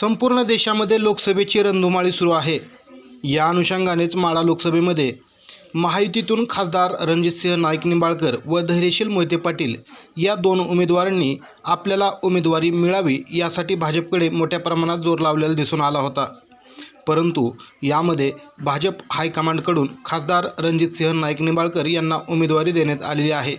संपूर्ण देशामध्ये लोकसभेची रणधुमाळी सुरू आहे. या अनुषंगानेच माळा लोकसभेमध्ये महायुतीतून खासदार रणजितसिंह नाईक निंबाळकर व धैर्यशील मोहिते पाटील या दोन उमेदवारांनी आपल्याला उमेदवारी मिळावी यासाठी भाजपकडे मोठ्या प्रमाणात जोर लावलेला दिसून आला होता. परंतु यामध्ये भाजप हायकमांडकडून खासदार रणजितसिंह नाईक निंबाळकर यांना उमेदवारी देण्यात आलेली आहे.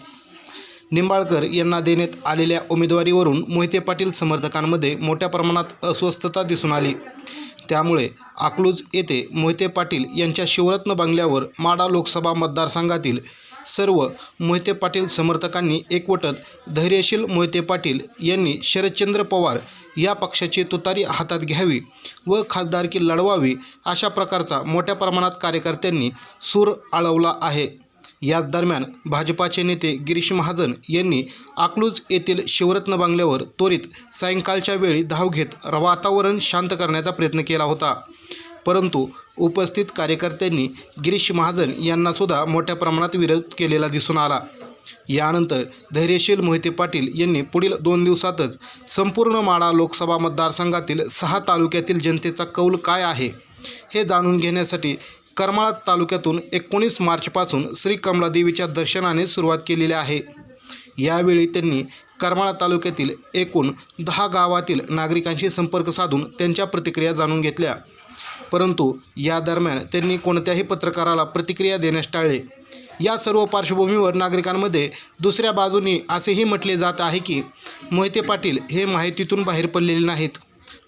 निंबाळकर यांना देण्यात आलेल्या उमेदवारीवरून मोहिते पाटील समर्थकांमध्ये मोठ्या प्रमाणात अस्वस्थता दिसून आली. त्यामुळे अकलूज येथे मोहिते पाटील यांच्या शिवरत्न बंगल्यावर माडा लोकसभा मतदारसंघातील सर्व मोहिते पाटील समर्थकांनी एकवटत धैर्यशील मोहिते पाटील यांनी शरदचंद्र पवार या पक्षाची तुतारी हातात घ्यावी व खासदारकी लढवावी अशा प्रकारचा मोठ्या प्रमाणात कार्यकर्त्यांनी सूर आळवला आहे. याच दरम्यान भाजपाचे नेते गिरीश महाजन यांनी अकलूज येथील शिवरत्न बांगल्यावर त्वरित सायंकाळच्या वेळी धाव घेत वातावरण शांत करण्याचा प्रयत्न केला होता. परंतु उपस्थित कार्यकर्त्यांनी गिरीश महाजन यांनासुद्धा मोठ्या प्रमाणात विरोध केलेला दिसून आला. यानंतर धैर्यशील मोहिते पाटील यांनी पुढील दोन दिवसातच संपूर्ण माडा लोकसभा मतदारसंघातील सहा तालुक्यातील जनतेचा कौल काय आहे हे जाणून घेण्यासाठी करमाळा तालुक्यातून एकोणीस मार्चपासून श्री कमलादेवीच्या दर्शनाने सुरुवात केलेली आहे. यावेळी त्यांनी करमाळा तालुक्यातील एकूण दहा गावातील नागरिकांशी संपर्क साधून त्यांच्या प्रतिक्रिया जाणून घेतल्या. परंतु या दरम्यान त्यांनी कोणत्याही पत्रकाराला प्रतिक्रिया देण्यास टाळले. या सर्व पार्श्वभूमीवर नागरिकांमध्ये दुसऱ्या बाजूनी असेही म्हटले जात आहे की मोहिते पाटील हे माहितीतून बाहेर पडलेले नाहीत.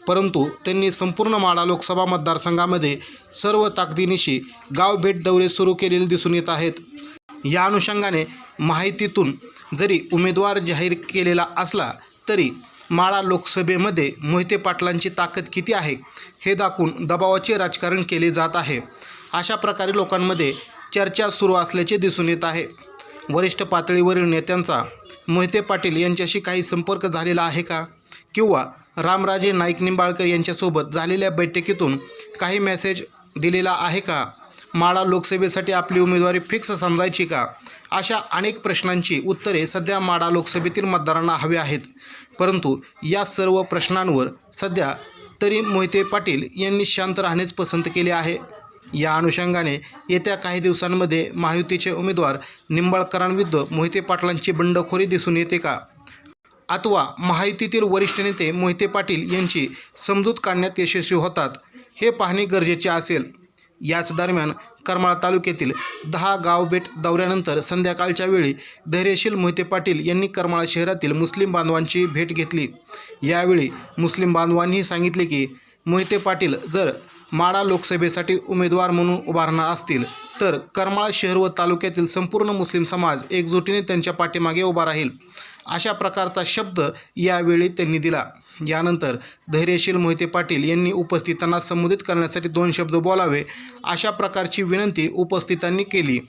परंतु त्यांनी संपूर्ण माडा लोकसभा मतदारसंघामध्ये सर्व ताकदीनिशी गाव भेट दौरे सुरू केलेले दिसून येत आहेत. या अनुषंगाने माहितीतून जरी उमेदवार जाहीर केलेला असला तरी माळा लोकसभेमध्ये मोहिते पाटलांची ताकद किती आहे हे दाखवून दबावाचे राजकारण केले जात आहे. अशा प्रकारे लोकांमध्ये चर्चा सुरू असल्याचे दिसून येत आहे. वरिष्ठ पातळीवरील नेत्यांचा मोहिते पाटील यांच्याशी काही संपर्क झालेला आहे का? किंवा रामराजे नाईक निंबाळकर यांच्यासोबत झालेल्या बैठकीतून काही मेसेज दिलेला आहे का? माळा लोकसभेसाठी आपली उमेदवारी फिक्स समजायची का? अशा अनेक प्रश्नांची उत्तरे सध्या माडा लोकसभेतील मतदारांना हवी आहेत. परंतु या सर्व प्रश्नांवर सध्या तरी मोहिते पाटील यांनी शांत राहणेच पसंत केले आहे. या अनुषंगाने येत्या काही दिवसांमध्ये महायुतीचे उमेदवार निंबाळकरांविरुद्ध मोहिते पाटलांची बंडखोरी दिसून येते का? अथवा महायुतीतील वरिष्ठ नेते मोहिते पाटील यांची समजूत काढण्यात यशस्वी होतात हे पाहणे गरजेचे असेल. याच दरम्यान करमाळा तालुक्यातील दहा गावबेट दौऱ्यानंतर संध्याकाळच्या वेळी धैर्यशील मोहिते पाटील यांनी करमाळा शहरातील मुस्लिम बांधवांची भेट घेतली. यावेळी मुस्लिम बांधवांनी सांगितले की मोहिते पाटील जर माडा लोकसभेसाठी उमेदवार म्हणून उभारणार असतील तर करमाळा शहर व तालुक्यातील संपूर्ण मुस्लिम समाज एकजुटीने त्यांच्या पाठीमागे उभा राहील. अशा प्रकारचा शब्द यावेळी त्यांनी दिला. यानंतर धैर्यशील मोहिते पाटील यांनी उपस्थितांना संबोधित करण्यासाठी दोन शब्द बोलावे अशा प्रकारची विनंती उपस्थितांनी केली.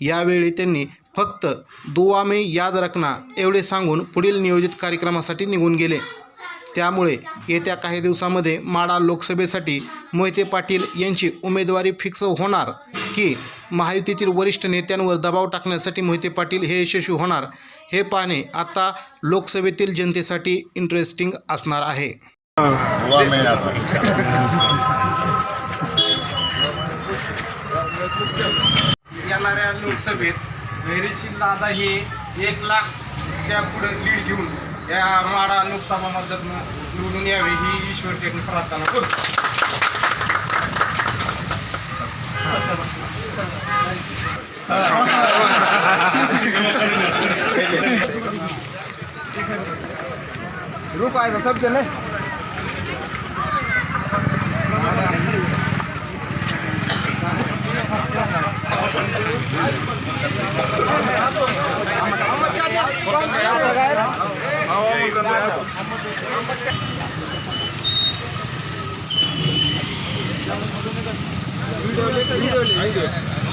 यावेळी त्यांनी फक्त दुवा याद रखना एवढे सांगून पुढील नियोजित कार्यक्रमासाठी निघून गेले. त्यामुळे येत्या काही दिवसामध्ये माडा लोकसभेसाठी मोहिते पाटील यांची उमेदवारी फिक्स होणार की महायुतीतील वरिष्ठ नेत्यांवर दबाव टाकण्यासाठी मोहिते पाटील हे यशस्वी होणार हे पाहणे आता लोकसभेतील जनतेसाठी इंटरेस्टिंग असणार आहे. येणाऱ्या लोकसभेत धैर्यशील दादा हे एक लाखच्या पुढे लीड घेऊन या माडा लोकसभा मतदार निवडून यावे ही ईश्वरचरणी प्रार्थना करतो રોકાય તો સબ લે वीडियो ले वीडियो ले